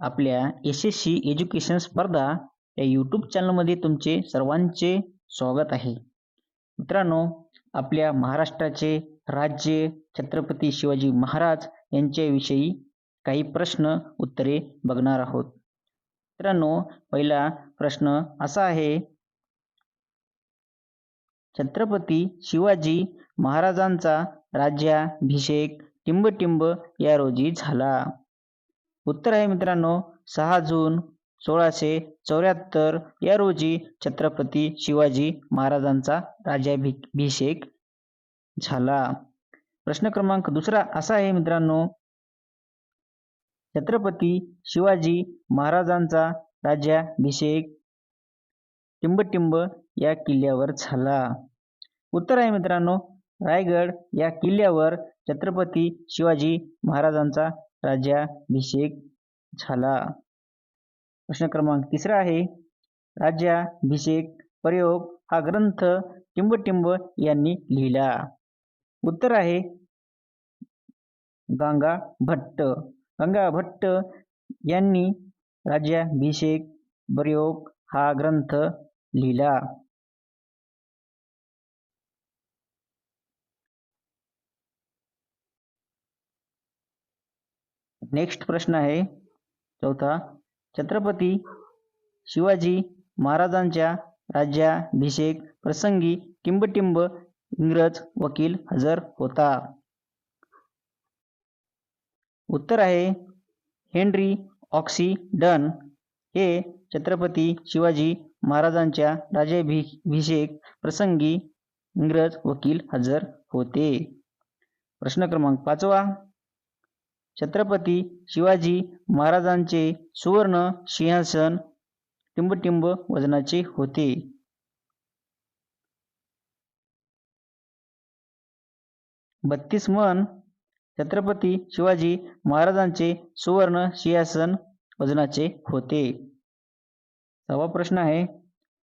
आपल्या S S C education स्पर्धा या यूट्यूब चॅनलमध्ये तुमचे सर्वांचे स्वागत आहे. मित्रांनो आपल्या महाराष्ट्राचे राज्य छत्रपती शिवाजी महाराज यांच्याविषयी काही प्रश्न उत्तरे बघणार आहोत. मित्रांनो पहिला प्रश्न असा आहे छत्रपती शिवाजी महाराजांचा राज्याभिषेक टिंबटिंब या रोजी झाला. उत्तर आहे मित्रांनो सहा जून सोळाशे चौऱ्याहत्तर. या रोजी छत्रपती शिवाजी महाराजांचा राज्याभिषेक झाला. प्रश्न क्रमांक दुसरा असा आहे मित्रांनो छत्रपती शिवाजी महाराजांचा राज्याभिषेक टिंबटिंब या किल्ल्यावर झाला. उत्तर आहे मित्रांनो रायगड या किल्ल्यावर छत्रपती शिवाजी महाराजांचा राज्याभिषेक झाला. प्रश्न क्रमांक तिसरा आहे राज्याभिषेक प्रयोग हा ग्रंथ टिंबटिंब यांनी लिहिला. उत्तर आहे गंगा भट्ट गंगा भट्ट यांनी राज्याभिषेक प्रयोग हा ग्रंथ लिहिला. नेक्स्ट प्रश्न आहे. चौथा. छत्रपती शिवाजी महाराजांच्या राज्याभिषेक प्रसंगी किंबटिंब इंग्रज वकील हजर होता. उत्तर आहे. हेनरी ऑक्सिडन हे छत्रपती शिवाजी महाराजांच्या राज्याभिषेक प्रसंगी इंग्रज वकील हजर होते. प्रश्न क्रमांक पाचवा. छत्रपती शिवाजी महाराजांचे सुवर्ण सिंहासन टिंबटिंब वजनाचे होते. बत्तीस मन छत्रपती शिवाजी महाराजांचे सुवर्ण सिंहासन वजनाचे होते. सहावा प्रश्न आहे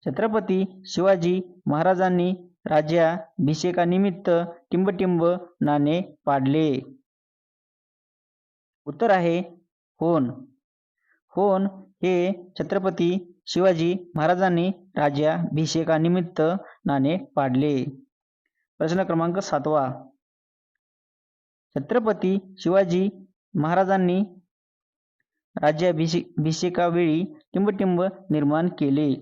छत्रपती शिवाजी महाराजांनी राज्याभिषेकानिमित्त टिंबटिंब नाणे पाडले. उत्तर आहे होन. होन हे छत्रपती शिवाजी महाराजांनी राज्याभिषेकानिमित्त नाणे पाडले. प्रश्न क्रमांक सातवा. छत्रपती शिवाजी महाराजांनी राज्याभिषेकावेळी टिंबटिंब निर्माण केले.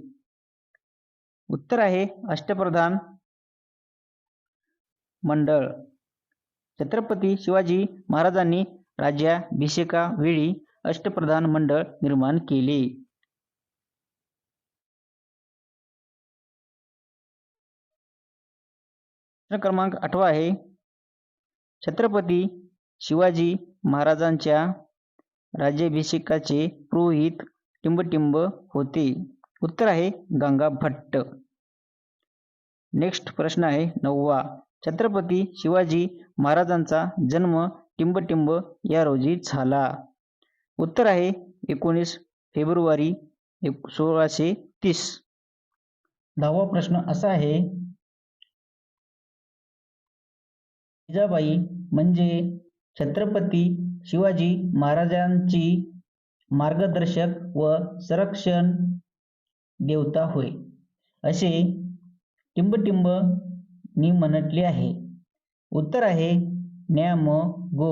उत्तर आहे अष्टप्रधान मंडळ. छत्रपती शिवाजी महाराजांनी राज्याभिषेकावेळी अष्टप्रधान मंडळ निर्माण केले. क्रमांक आठवा आहे. छत्रपती शिवाजी महाराजांच्या राज्याभिषेकाचे पुरोहित टिंबटिंब होते. उत्तर आहे गंगा भट्ट. नेक्स्ट प्रश्न आहे नववा. छत्रपती शिवाजी महाराजांचा जन्म टिंबटिंब या रोजी झाला. उत्तर आहे एकोणीस फेब्रुवारी एक सोळाशे तीस. दहावा प्रश्न असा आहे जिजाबाई म्हणजे छत्रपती शिवाजी महाराजांची मार्गदर्शक व संरक्षण देवता होय असे टिंबटिंब नी म्हटले आहे. उत्तर आहे न्या म गो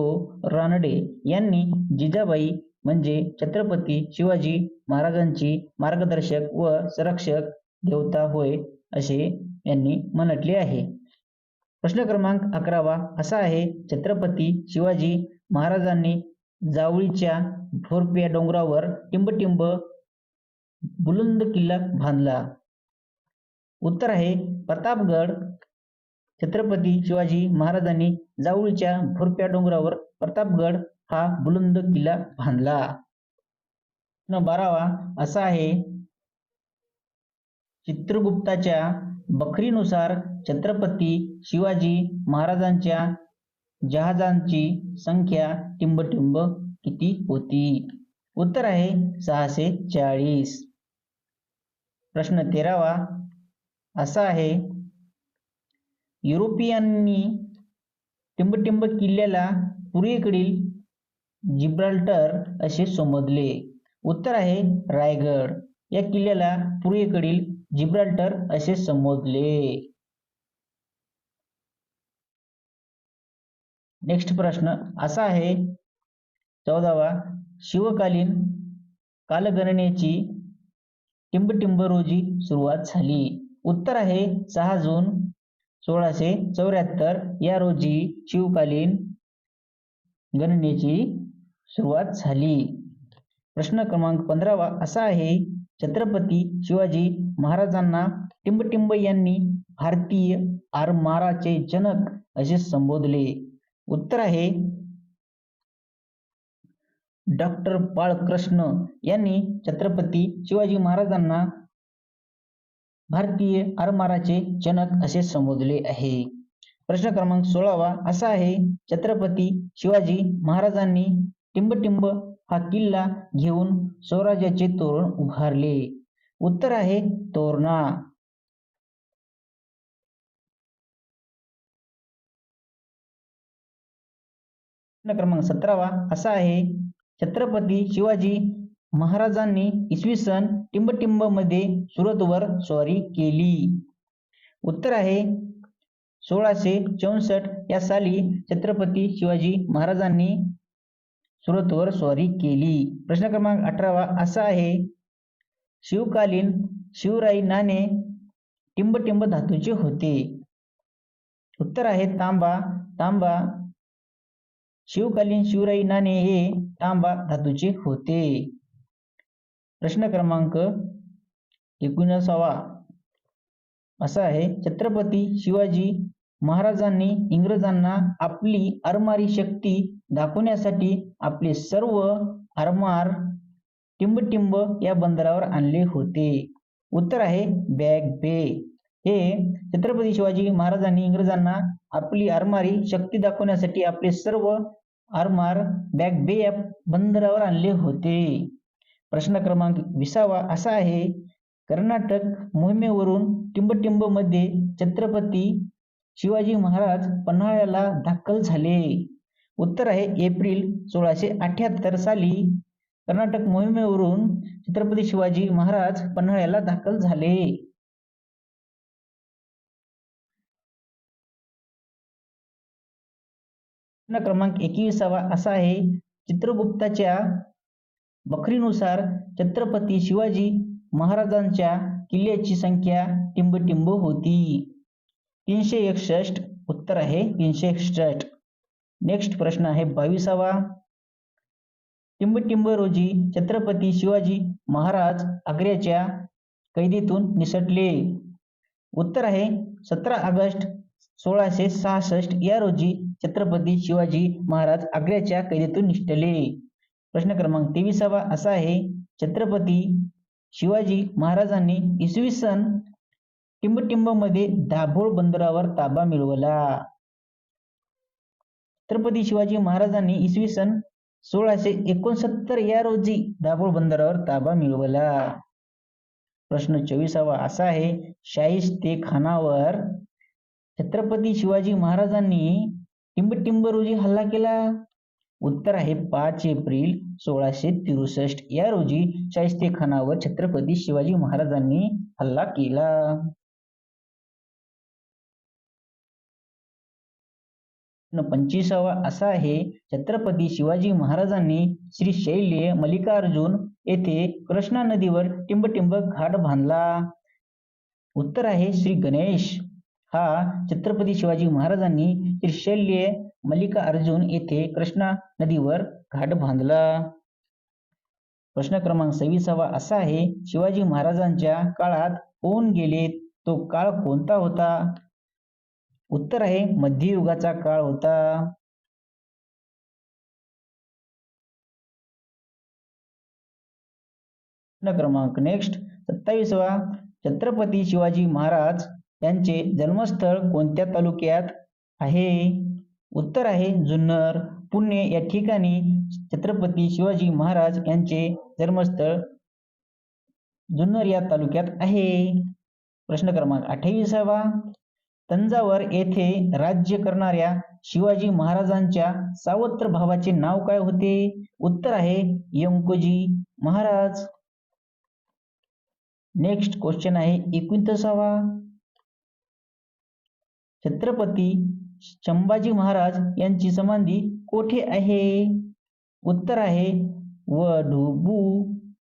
रानडे यांनी जिजाबाई म्हणजे छत्रपती शिवाजी महाराजांची मार्गदर्शक व संरक्षक देवता होय असे यांनी म्हटले आहे. प्रश्न क्रमांक अकरावा असा आहे छत्रपती शिवाजी महाराजांनी जावळीच्या भोरप्या डोंगरावर टिंबटिंब बुलंद किल्ला बांधला. उत्तर आहे प्रतापगड छत्रपती शिवाजी महाराजांनी जावळीच्या भुरप्या डोंगरावर प्रतापगड हा बुलंद किल्ला बांधला. बारावा असा आहे चित्रगुप्ताच्या बखरीनुसार छत्रपती शिवाजी महाराजांच्या जहाजांची संख्या टिंबटिंब किती होती? उत्तर आहे सहाशे चाळीस. प्रश्न तेरावा असा आहे युरोपियांनी टिंबटिंब किल्ल्याला पूर्वेकडील जिब्राल्टर असे संबोधले उत्तर आहे रायगड. या किल्ल्याला पूर्वेकडील जिब्राल्टर असे संबोधले नेक्स्ट प्रश्न असा आहे चौदावा शिवकालीन कालगणनेची टिंबटिंब रोजी सुरुवात झाली. उत्तर आहे सहा जून सोळाशे चौऱ्याहत्तर. या रोजी शिवकालीन गणनेची सुरुवात झाली. प्रश्न क्रमांक पंधरावा असा आहे छत्रपती शिवाजी महाराजांना टिंबटिंब यांनी भारतीय आरमाराचे जनक असे संबोधले. उत्तर आहे डॉक्टर बाळकृष्ण यांनी छत्रपती शिवाजी महाराजांना भारतीय आरमाराचे जनक असे संबोधले आहे. प्रश्न क्रमांक सोळावा असा आहे छत्रपती शिवाजी महाराजांनी टिंबटिंब हा किल्ला घेऊन स्वराज्याचे तोरण उभारले. उत्तर आहे तोरणा. प्रश्न क्रमांक सतरावा असा आहे छत्रपती शिवाजी महाराजांनी इसवी सन टिंबटिंबमध्ये सुरतवर स्वारी केली. उत्तर आहे सोळाशे चौसष्ट या साली छत्रपती शिवाजी महाराजांनी सुरतवर स्वारी केली. प्रश्न क्रमांक अठरावा असा आहे शिवकालीन शिवराई नाणे टिंबटिंब धातूचे होते. उत्तर आहे तांबा तांबा शिवकालीन शिवराई नाणे हे तांबा धातूचे होते. प्रश्न क्रमांक एकोणीसावा असा आहे छत्रपती शिवाजी महाराजांनी इंग्रजांना आपली आरमारी शक्ती दाखवण्यासाठी आपले सर्व आरमार टिंबटिंब या बंदरावर आणले होते. उत्तर आहे बॅग बे हे छत्रपती शिवाजी महाराजांनी इंग्रजांना आपली आरमारी शक्ती दाखवण्यासाठी आपले सर्व आरमार बॅग बे या बंदरावर आणले होते. प्रश्न क्रमांक विसावा असा आहे. कर्नाटक मोहिमेवरून टिंबटिंबमध्ये छत्रपती शिवाजी महाराज पन्हाळ्याला दाखल झाले. उत्तर आहे एप्रिल सोळाशे अठ्याहत्तर साली कर्नाटक मोहिमेवरून छत्रपती शिवाजी महाराज पन्हाळ्याला दाखल झाले. प्रश्न क्रमांक एकविसावा असा आहे. चित्रगुप्ताच्या बखरीनुसार छत्रपती शिवाजी महाराजांच्या किल्ल्याची संख्या टिंबटिंब होती. तीनशे एकसष्ट उत्तर आहे. तीनशे एकसष्ट. नेक्स्ट प्रश्न आहे बावीसावा. टिंबटिंब रोजी छत्रपती शिवाजी महाराज आग्र्याच्या कैदीतून निसटले. उत्तर आहे सतरा ऑगस्ट सोळाशे सहासष्ट. या रोजी छत्रपती शिवाजी महाराज आग्र्याच्या कैदेतून निसटले. प्रश्न क्रमांक तेविसावा असा आहे छत्रपती शिवाजी महाराजांनी इसवी सन टिंबटिंबमध्ये दाभोळ बंदरावर ताबा मिळवला. छत्रपती शिवाजी महाराजांनी इसवी सन सोळाशे एकोणसत्तर या रोजी दाभोळ बंदरावर ताबा मिळवला. प्रश्न चोवीसावा असा आहे शाहिस्ते खानावर छत्रपती शिवाजी महाराजांनी टिंबटिंब रोजी हल्ला केला. उत्तर आहे पाच एप्रिल सोळाशे तिरुसष्ट. या रोजी शाहिस्ते खानावर छत्रपती शिवाजी महाराजांनी हल्ला केला. पंचवीसावा असा आहे छत्रपती शिवाजी महाराजांनी श्री शैल्य मल्लिकार्जुन येथे कृष्णा नदीवर टिंबटिंब घाट बांधला. उत्तर आहे श्री गणेश. हा छत्रपती शिवाजी महाराजांनी श्री शैल्य मल्लिका अर्जुन येथे कृष्णा नदीवर घाट बांधला. प्रश्न क्रमांक सव्वीसावा असा आहे शिवाजी महाराजांच्या काळात होऊन गेले? तो काळ कोणता होता? उत्तर आहे मध्ययुगाचा काळ होता. प्रश्न क्रमांक नेक्स्ट सत्तावीसवा छत्रपती शिवाजी महाराज यांचे जन्मस्थळ कोणत्या तालुक्यात आहे? उत्तर आहे जुन्नर. पुणे या ठिकाणी छत्रपती शिवाजी महाराज यांचे जन्मस्थळ जुन्नर या तालुक्यात आहे. प्रश्न क्रमांक अठ्ठावीसावा. तंजावर येथे राज्य करणाऱ्या शिवाजी महाराजांच्या सावत्र भावाचे नाव काय होते? उत्तर आहे यंकोजी महाराज. नेक्स्ट क्वेश्चन आहे एकोणतीसावा. छत्रपती संभाजी महाराज यांची समाधी कोठे आहे? उत्तर आहे वढुबू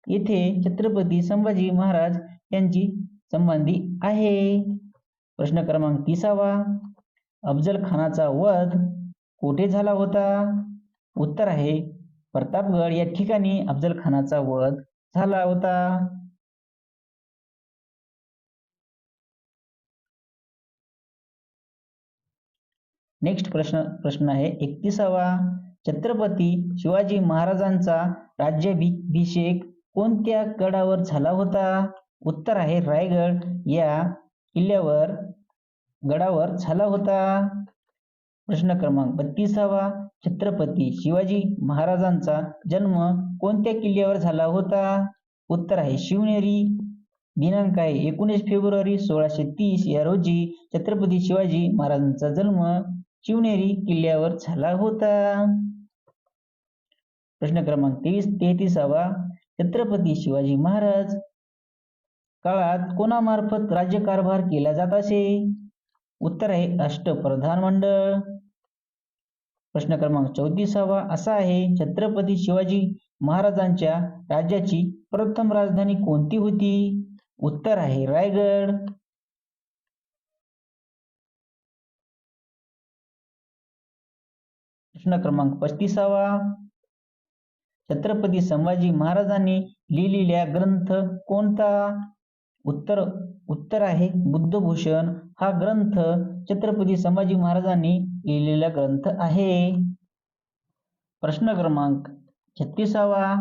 येथे छत्रपती संभाजी महाराज यांची संबंधी आहे. प्रश्न क्रमांक तिसावा. अफजल खानाचा वध कोठे झाला होता? उत्तर आहे प्रतापगड. या ठिकाणी अफजल खानाचा वध झाला होता. नेक्स्ट प्रश्न प्रश्न आहे. एकतीसावा. छत्रपती शिवाजी महाराजांचा राज्याभिषेक कोणत्या गडावर झाला होता? उत्तर आहे रायगड. या किल्ल्यावर गडावर झाला होता. प्रश्न क्रमांक बत्तीसावा. छत्रपती शिवाजी महाराजांचा जन्म कोणत्या किल्ल्यावर झाला होता? उत्तर आहे शिवनेरी. दिनांक आहे एकोणीस फेब्रुवारी सोळाशे तीस. या रोजी छत्रपती शिवाजी महाराजांचा जन्म शिवनेरी किल्ल्यावर झाला होता. प्रश्न क्रमांक तेवीस तेहतीसावा छत्रपती शिवाजी महाराज. काळात कोणामार्फत राज्यकारभार केला जात असे? उत्तर आहे अष्टप्रधान मंडळ प्रश्न क्रमांक चौतीसावा असा आहे छत्रपती शिवाजी महाराजांच्या राज्याची प्रथम राजधानी कोणती होती? उत्तर आहे रायगड. प्रश्न क्रमांक पस्तीसावा. छत्रपती संभाजी महाराजांनी लिहिलेल्या ग्रंथ कोणता? उत्तर उत्तर आहे बुद्धभूषण. हा ग्रंथ छत्रपती संभाजी महाराजांनी लिहिलेला ग्रंथ आहे. प्रश्न क्रमांक छत्तीसावा.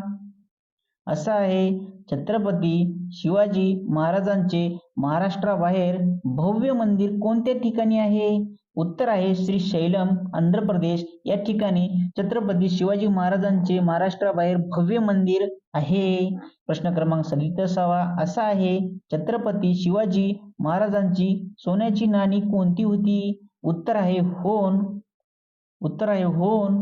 असा आहे छत्रपती शिवाजी महाराजांचे महाराष्ट्राबाहेर भव्य मंदिर कोणत्या ठिकाणी आहे? उत्तर आहे श्री शैलम आंध्र प्रदेश. या ठिकाणी छत्रपती शिवाजी महाराजांचे महाराष्ट्राबाहेर भव्य मंदिर आहे. प्रश्न क्रमांक सदतीसावा. असा आहे छत्रपती शिवाजी महाराजांची सोन्याची नाणी कोणती होती? उत्तर आहे होन. उत्तर आहे होन.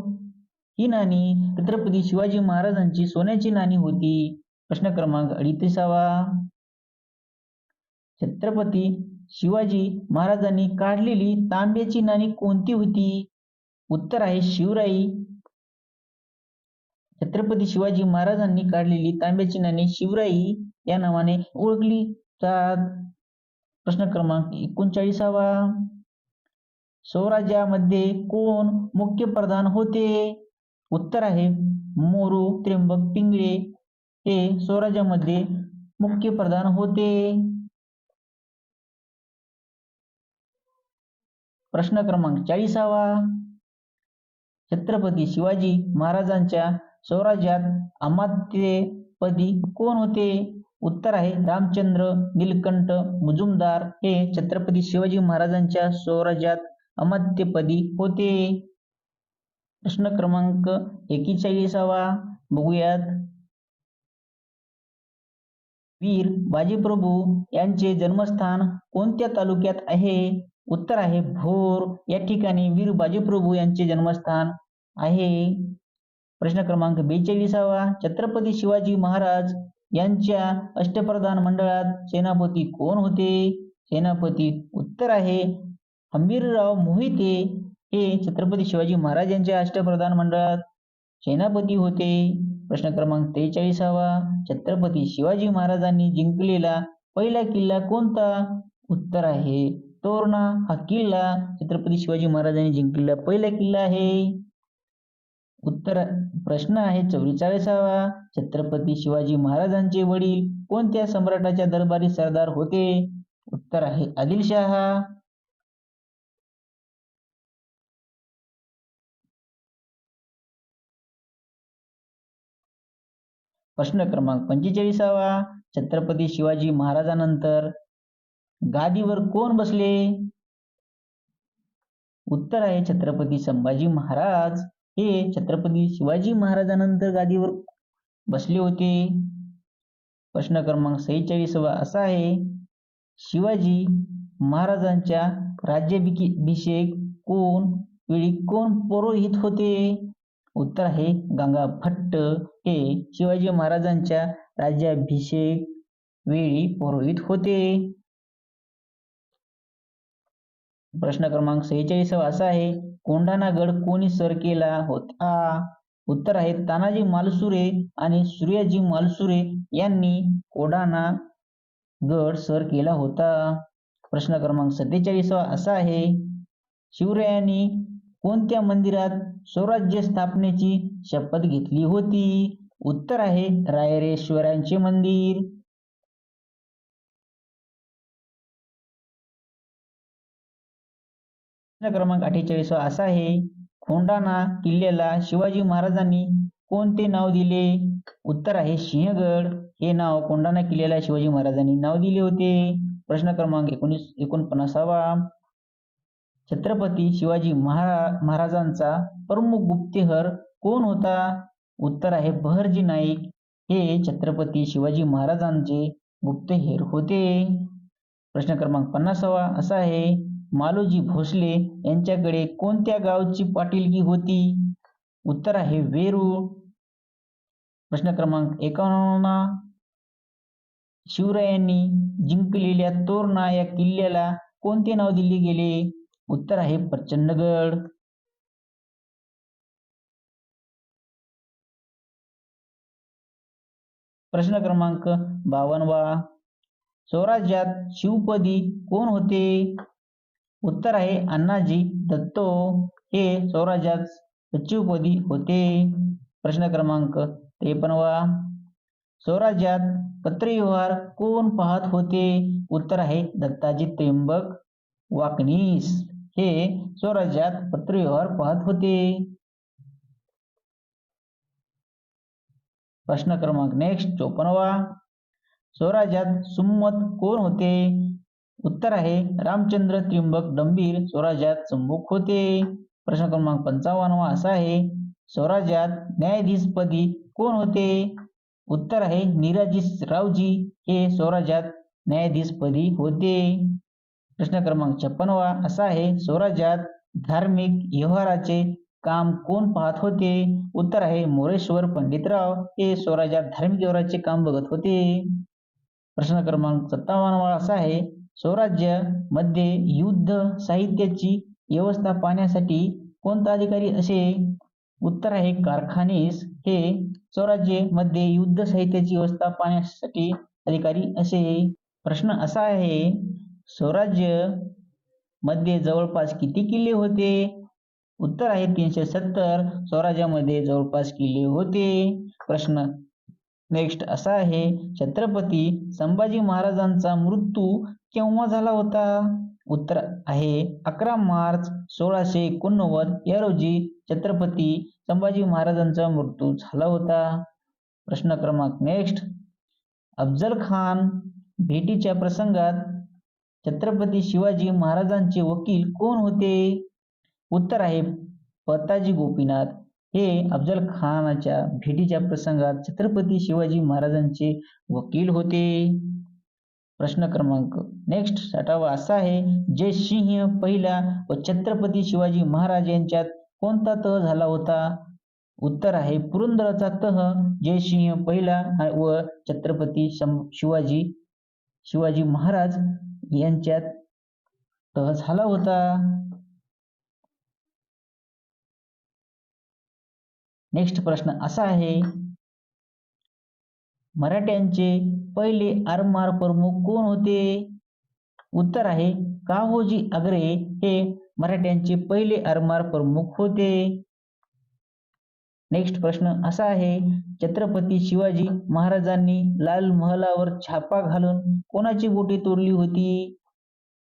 ही नाणी छत्रपती शिवाजी महाराजांची सोन्याची नाणी होती. प्रश्न क्रमांक अडतीसावा. छत्रपती शिवाजी महाराजांनी काढलेली तांब्याची नाणी कोणती होती? उत्तर आहे शिवराई. छत्रपती शिवाजी महाराजांनी काढलेली तांब्याची नाणी शिवराई या नावाने ओळखली जात. प्रश्न क्रमांक एकोणचाळीसावा. स्वराज्यामध्ये कोण मुख्य प्रधान होते? उत्तर आहे मोरू त्र्यंबक पिंगळे. हे स्वराज्यामध्ये मुख्य प्रधान होते. प्रश्न क्रमांक चाळीसावा. छत्रपती शिवाजी महाराजांच्या स्वराज्यात अमात्यपदी कोण होते? उत्तर आहे रामचंद्र नीलकंठ मुजुमदार. हे छत्रपती शिवाजी महाराजांच्या स्वराज्यात अमात्यपदी होते. प्रश्न क्रमांक एकेचाळीसावा. बघूयात. वीर बाजीप्रभू यांचे जन्मस्थान कोणत्या तालुक्यात आहे? उत्तर आहे भोर. या ठिकाणी वीर बाजीप्रभू यांचे जन्मस्थान आहे. प्रश्न क्रमांक बेचाळीसावा. छत्रपती शिवाजी महाराज यांच्या अष्टप्रधान मंडळात सेनापती कोण होते? सेनापती उत्तर आहे हंबीरराव मोहिते. हे छत्रपती शिवाजी महाराज यांच्या अष्टप्रधान मंडळात सेनापती होते. प्रश्न क्रमांक त्रेचाळीसावा. छत्रपती शिवाजी महाराजांनी जिंकलेला पहिला किल्ला कोणता? उत्तर आहे तोरणा हा किल्ला. छत्रपती शिवाजी महाराजांनी जिंकलेला पहिला किल्ला आहे. उत्तर प्रश्न आहे चौवेचाळीसावा. छत्रपती शिवाजी महाराजांचे वडील कोणत्या सम्राटाच्या दरबारी सरदार होते? उत्तर आहे आदिलशहा. प्रश्न क्रमांक पंचेचाळीसावा. छत्रपती शिवाजी महाराजांनंतर गादीवर कोण बसले? उत्तर आहे छत्रपती संभाजी महाराज. हे छत्रपती शिवाजी महाराजांनंतर गादीवर बसले होते. प्रश्न क्रमांक सेहेचाळीसवा असा आहे शिवाजी महाराजांच्या राज्याभिषेक कोण वेळी कोण पुरोहित होते? उत्तर आहे गंगा भट्ट हे शिवाजी महाराजांच्या राज्याभिषेक वेळी पुरोहित होते. प्रश्न क्रमांक सेहेचाळीस असा आहे कोंढाणा गड कोणी सर केला होता? उत्तर आहे तानाजी मालसुरे आणि सूर्याजी मालसुरे यांनी कोंढाणा गड सर केला होता. प्रश्न क्रमांक सत्तेचाळीसवा असा आहे शिवरायांनी कोणत्या मंदिरात स्वराज्य स्थापनेची शपथ घेतली होती? उत्तर आहे रायरेश्वरांचे मंदिर. प्रश्न क्रमांक अठ्ठेचाळीस असा आहे खोंडाना किल्ल्याला शिवाजी महाराजांनी कोणते नाव दिले? उत्तर आहे सिंहगड. हे नाव कोंडाणा किल्ल्याला शिवाजी महाराजांनी नाव दिले होते. प्रश्न क्रमांक एकोणीस एकोणपन्नासावा. छत्रपती शिवाजी महारा महाराजांचा प्रमुख गुप्तेहर कोण होता? उत्तर आहे बहरजी नाईक. हे छत्रपती शिवाजी महाराजांचे गुप्तहेर होते. प्रश्न क्रमांक पन्नासावा असा आहे मालोजी भोसले यांच्याकडे कोणत्या गावची पाटीलकी होती? उत्तर आहे वेरूळ. प्रश्न क्रमांक एकावन्न शिवरायांनी जिंकलेल्या तोरणा या किल्ल्याला कोणते नाव दिले गेले? उत्तर आहे प्रचंडगड. प्रश्न क्रमांक बावनवा. स्वराज्यात शिवपदी कोण होते? उत्तर आहे अण्णाजी दत्तो. हे स्वराज्यात सचिवपदी होते. प्रश्न क्रमांक त्रेपन्नवा स्वराज्यात पत्रव्यवहार कोण पाहत होते? उत्तर आहे दत्ताजी त्र्यंबक. वाकणीस हे स्वराज्यात पत्रव्यवहार पाहत होते. प्रश्न क्रमांक नेक्स्ट चोपन्नवा स्वराज्यात सुम्मत कोण होते? उत्तर आहे रामचंद्र त्रिंबक डंबीर स्वराज्यात संमुख होते. प्रश्न क्रमांक पंचावन्नवा असा आहे स्वराज्यात न्यायाधीशपदी कोण होते? उत्तर आहे निराजी रावजी हे स्वराज्यात न्यायाधीशपदी होते. प्रश्न क्रमांक छप्पनवा असा आहे स्वराज्यात धार्मिक व्यवहाराचे काम कोण पाहत होते? उत्तर आहे मोरेश्वर पंडितराव हे स्वराज्यात धार्मिक व्यवहाराचे काम बघत होते. प्रश्न क्रमांक सत्तावन्नवा असा आहे स्वराज्यमध्ये युद्ध साहित्याची व्यवस्था पाहण्यासाठी कोणता अधिकारी असे? उत्तर आहे कारखानीस. हे स्वराज्यमध्ये युद्ध साहित्याची व्यवस्था पाहण्यासाठी अधिकारी असे? प्रश्न असा आहे स्वराज्यमध्ये जवळपास किती किल्ले होते? उत्तर आहे तीनशे सत्तर. स्वराज्यामध्ये जवळपास किल्ले होते. प्रश्न नेक्स्ट असा आहे छत्रपती संभाजी महाराजांचा मृत्यू केव्हा झाला होता? उत्तर आहे अकरा मार्च सोळाशे एकोणनव्वद या रोजी छत्रपती संभाजी महाराजांचा मृत्यू झाला होता. प्रश्न क्रमांक नेक्स्ट अफजल खान भेटीच्या प्रसंगात छत्रपती शिवाजी महाराजांचे वकील कोण होते? उत्तर आहे पताजी गोपीनाथ. हे अफजल खानाच्या भेटीच्या प्रसंगात छत्रपती शिवाजी महाराजांचे वकील होते. प्रश्न क्रमांक नेक्स्ट साठावा असा आहे जयसिंह पहिला व छत्रपती शिवाजी महाराज यांच्यात कोणता तह झाला होता? उत्तर आहे पुरंदराचा तह जयसिंह पहिला व छत्रपती शिवाजी शिवाजी महाराज यांच्यात तह झाला होता. नेक्स्ट प्रश्न असा आहे. मराठ्यांचे पहिले आरमार प्रमुख कोण होते? उत्तर आहे काहोजी आगरे हे मराठ्यांचे पहिले आरमार प्रमुख होते. नेक्स्ट प्रश्न असा आहे छत्रपती शिवाजी महाराजांनी लाल महलावर छापा घालून कोणाची बोटी तोडली होती?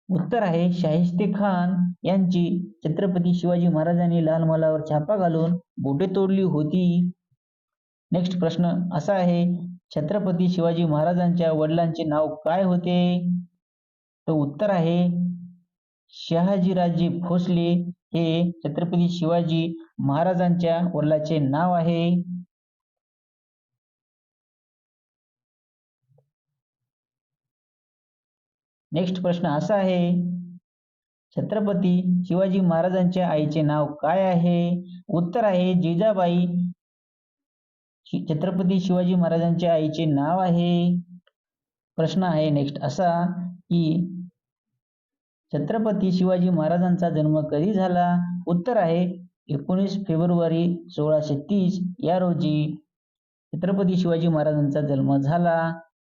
उत्तर आहे शाहिस्ते खान. यांची छत्रपती शिवाजी महाराजांनी लाल महालावर छापा घालून बोटे तोडली होती. नेक्स्ट प्रश्न असा आहे छत्रपती शिवाजी महाराजांच्या वडिलांचे नाव काय होते? तर उत्तर आहे शहाजीराजे भोसले हे छत्रपती शिवाजी महाराजांच्या वडिलाचे नाव आहे. नेक्स्ट प्रश्न असा आहे छत्रपती शिवाजी महाराजांच्या आईचे नाव काय आहे? उत्तर आहे जिजाबाई. छत्रपती शिवाजी महाराजांच्या आईचे नाव आहे. प्रश्न आहे नेक्स्ट असा की छत्रपती शिवाजी महाराजांचा जन्म कधी झाला? उत्तर आहे एकोणीस फेब्रुवारी सोळाशे तीस या रोजी छत्रपती शिवाजी महाराजांचा जन्म झाला.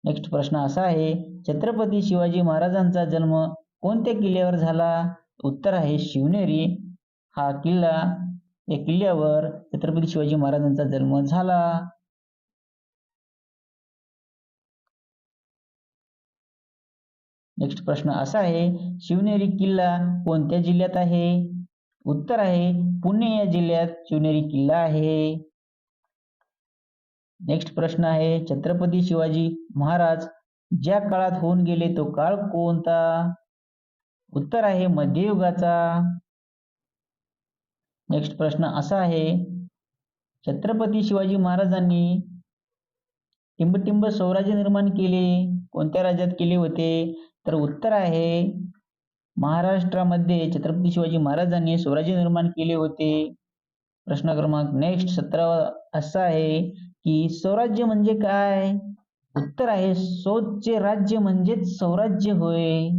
नेक्स्ट प्रश्न असा आहे छत्रपती शिवाजी महाराजांचा जन्म कोणत्या किल्ल्यावर झाला? उत्तर आहे शिवनेरी. हा किल्ला या किल्ल्यावर छत्रपती शिवाजी महाराजांचा जन्म झाला. नेक्स्ट प्रश्न असा आहे शिवनेरी किल्ला कोणत्या जिल्ह्यात आहे? उत्तर आहे पुणे या जिल्ह्यात शिवनेरी किल्ला आहे. नेक्स्ट प्रश्न आहे छत्रपती शिवाजी महाराज ज्या काळात होऊन गेले तो काळ कोणता? उत्तर आहे मध्ययुगाचा. नेक्स्ट प्रश्न असा आहे छत्रपती शिवाजी महाराजांनी टिंबटिंब स्वराज्य निर्माण केले कोणत्या राज्यात केले होते? तर उत्तर आहे महाराष्ट्रामध्ये छत्रपती शिवाजी महाराजांनी स्वराज्य निर्माण केले होते. प्रश्न क्रमांक नेक्स्ट सतरा असा आहे की स्वराज्य म्हणजे काय? उत्तर आहे सोचे राज्य म्हणजेच स्वराज्य होय.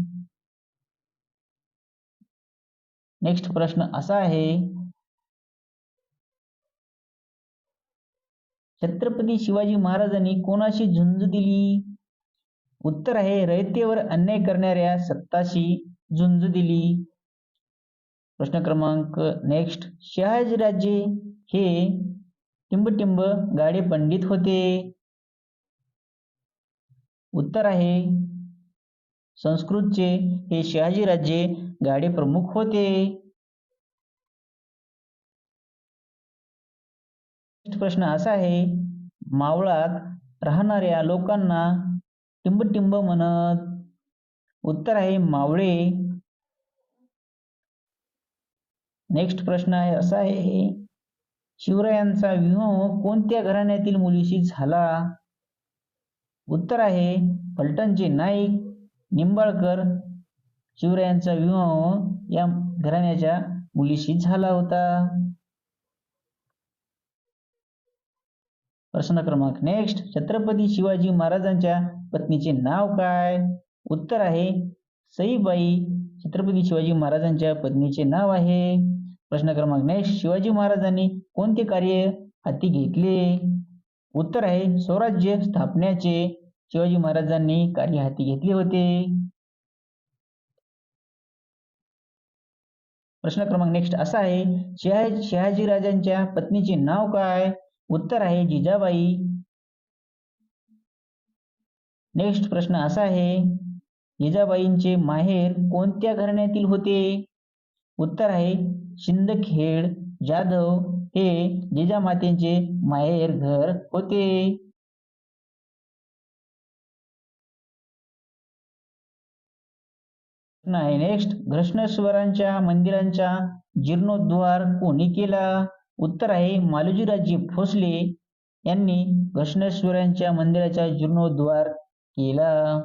नेक्स्ट प्रश्न असा आहे. छत्रपती शिवाजी महाराजांनी कोणाशी झुंज दिली? उत्तर आहे रयतेवर अन्याय करणाऱ्या सत्ताशी झुंज दिली. प्रश्न क्रमांक नेक्स्ट शहाजीराजे हे टिंबटिंब गाडे पंडित होते. उत्तर आहे संस्कृतचे हे शहाजीराजे गाडी प्रमुख होते. प्रश्न असा आहे मावळात राहणाऱ्या लोकांना टिंबटिंब म्हणत. उत्तर आहे मावळे. नेक्स्ट प्रश्न आहे असा आहे शिवरायांचा विवाह कोणत्या घराण्यातील मुलीशी झाला? उत्तर आहे फलटणचे नाईक निंबाळकर शिवरायांचा विवाह या घराण्याच्या मुलीशी झाला होता. प्रश्न क्रमांक नेक्स्ट छत्रपती शिवाजी महाराजांच्या पत्नीचे नाव काय? उत्तर आहे सईबाई. छत्रपती शिवाजी महाराजांच्या पत्नीचे नाव आहे. प्रश्न क्रमांक नेक्स्ट शिवाजी महाराजांनी कोणते कार्य हाती घेतले? उत्तर आहे स्वराज्य स्थापण्याचे. शिवाजी महाराजांनी कार्य हाती घेतले होते. प्रश्न क्रमांक नेक्स्ट असा आहे शहाजी शहाजी राजांच्या पत्नीचे नाव काय? उत्तर आहे जिजाबाई. नेक्स्ट प्रश्न असा आहे जिजाबाईंचे माहेर कोणत्या घराण्यातील होते? उत्तर आहे शिंदखेड जाधव हे जिजामातेचे माहेर घर होते. नाही. नेक्स्ट घृष्णेश्वरांच्या मंदिरांचा जीर्णोद्धार कोणी केला? उत्तर आहे मालोजीराजे भोसले यांनी घृष्णेश्वरांच्या मंदिराचा जीर्णोद्धार केला.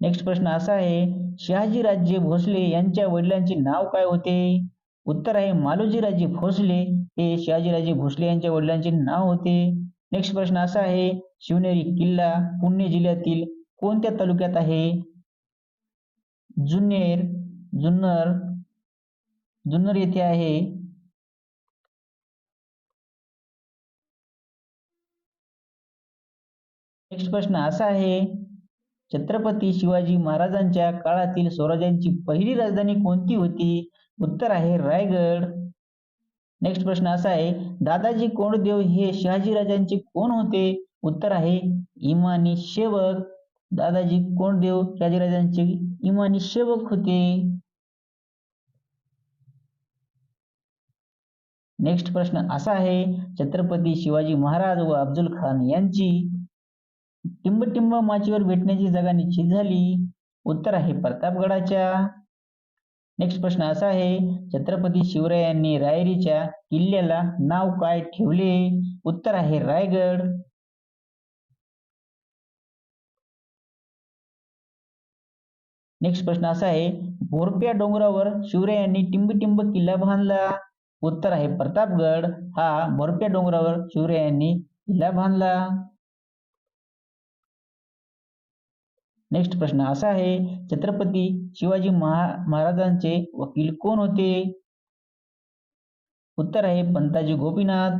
नेक्स्ट प्रश्न असा आहे शहाजी राज्य भोसले यांच्या वडिलांचे नाव काय होते? उत्तर आहे मालोजीराजे भोसले. हे शहाजीराजे भोसले यांच्या वडिलांचे नाव होते. नेक्स्ट प्रश्न असा आहे शिवनेरी किल्ला पुणे जिल्ह्यातील कोणत्या तालुक्यात आहे? जुन्नेर जुन्नर जुन्नर येथे आहे. नेक्स्ट प्रश्न असा आहे छत्रपती शिवाजी महाराजांच्या काळातील स्वराज्यांची पहिली राजधानी कोणती होती? उत्तर आहे रायगड. नेक्स्ट प्रश्न असा आहे दादाजी कोंडदेव हे शहाजीराजांचे कोण होते? उत्तर आहे इमानी सेवक. दादाजी कोंडदेव शहाजीराजांचे इमानी सेवक होते. नेक्स्ट प्रश्न असा आहे छत्रपती शिवाजी महाराज व अब्दुल खान यांची टिंबटिंब माचीवर भेटण्याची जागा निश्चित झाली. उत्तर आहे प्रतापगडाच्या. नेक्स्ट प्रश्न असा आहे छत्रपती शिवरायांनी रायरीच्या किल्ल्याला नाव काय ठेवले? उत्तर आहे रायगड. नेक्स्ट प्रश्न असा आहे भोरप्या डोंगरावर शिवरायांनी टिंबटिंब किल्ला बांधला? उत्तर आहे प्रतापगड. हा भोरप्या डोंगरावर शिवरायांनी किल्ला बांधला. नेक्स्ट प्रश्न असा आहे छत्रपती शिवाजी महा महाराजांचे वकील कोण होते? उत्तर आहे पंताजी गोपीनाथ.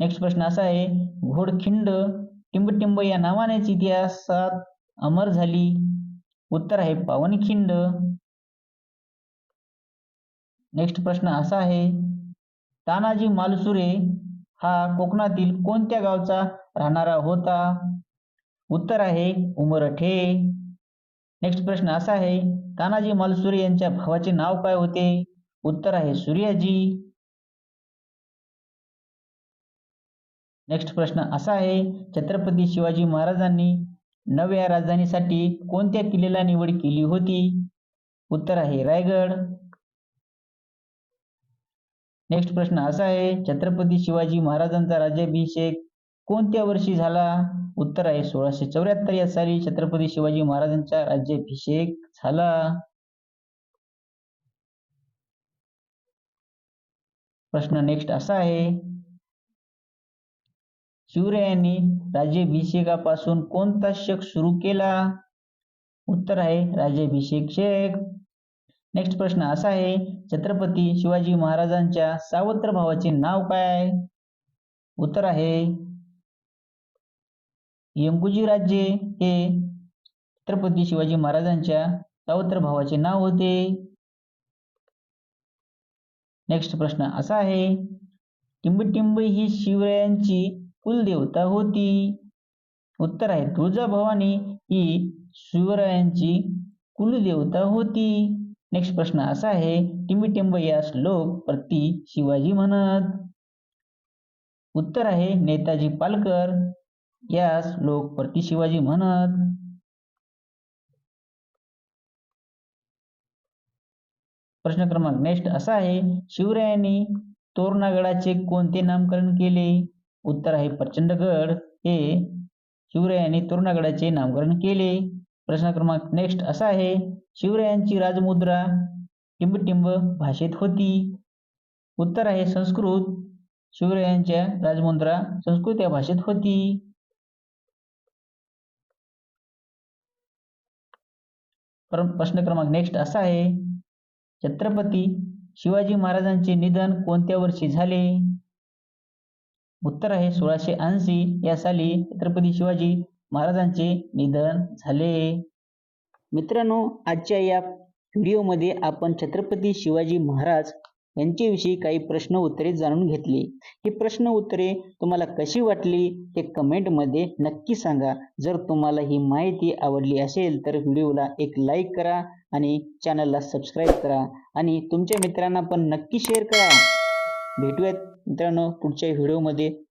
नेक्स्ट प्रश्न असा आहे घोडखिंड टिंबटिंब या नावानेच इतिहासात अमर झाली. उत्तर आहे पावनखिंड. नेक्स्ट प्रश्न असा आहे तानाजी मालसुरे हा कोकणातील कोणत्या गावचा राहणारा होता? उत्तर आहे उमरठे. नेक्स्ट प्रश्न असा आहे तानाजी मालसुरे यांच्या भावाचे नाव काय होते? उत्तर आहे सूर्याजी. नेक्स्ट प्रश्न असा आहे छत्रपती शिवाजी महाराजांनी नव्या राजधानीसाठी कोणत्या किल्ल्याला निवड केली होती? उत्तर आहे रायगड. नेक्स्ट प्रश्न असा आहे छत्रपती शिवाजी महाराजांचा राज्याभिषेक कोणत्या वर्षी झाला? उत्तर आहे सोळाशे चौऱ्याहत्तर. या साली छत्रपती शिवाजी महाराजांचा राज्याभिषेक झाला. प्रश्न नेक्स्ट असा आहे. शिवरायांनी राज्याभिषेकापासून कोणता शक सुरू केला? उत्तर आहे राज्याभिषेक शेख नेक्स्ट प्रश्न असा आहे छत्रपती शिवाजी महाराजांच्या सावत्र भावाचे नाव काय? उत्तर आहे यंगुजी राज्ये हे छत्रपती शिवाजी महाराजांच्या सावत्र भावाचे नाव होते. नेक्स्ट प्रश्न असा आहे टिंबटिंब ही शिवरायांची कुलदेवता होती. उत्तर आहे तुळजाभवानी ही शिवरायांची कुलदेवता होती. नेक्स्ट प्रश्न असा आहे टिंबटिंब या श्लोक प्रति शिवाजी म्हणत. उत्तर आहे नेताजी पालकर यास लोक परकी शिवाजी म्हणत. प्रश्न क्रमांक नेक्स्ट असा आहे शिवरायांनी तोरणागडाचे कोणते नामकरण केले? उत्तर आहे प्रचंडगड. हे शिवरायांनी तोरणागडाचे नामकरण केले. प्रश्न क्रमांक नेक्स्ट असा आहे शिवरायांची राजमुद्रा टिंबटिंब भाषेत होती. उत्तर आहे संस्कृत. शिवरायांच्या राजमुद्रा संस्कृत या भाषेत होती. प्रश्न क्रमांक नेक्स्ट असा आहे. छत्रपती शिवाजी महाराजांचे निधन कोणत्या वर्षी झाले? उत्तर आहे सोळाशे ऐंशी. या साली छत्रपती शिवाजी महाराजांचे निधन झाले. मित्रांनो आजच्या या व्हिडिओमध्ये आपण छत्रपती शिवाजी महाराज यांच्याविषयी काही प्रश्न उत्तरे जाणून घेतली. ही प्रश्न उत्तरे तुम्हाला कशी वाटली हे कमेंटमध्ये नक्की सांगा. जर तुम्हाला ही माहिती आवडली असेल तर व्हिडिओला एक लाईक करा आणि चॅनलला सबस्क्राईब करा. आणि तुमच्या मित्रांना पण नक्की शेअर करा. भेटूयात मित्रांनो पुढच्या व्हिडिओमध्ये.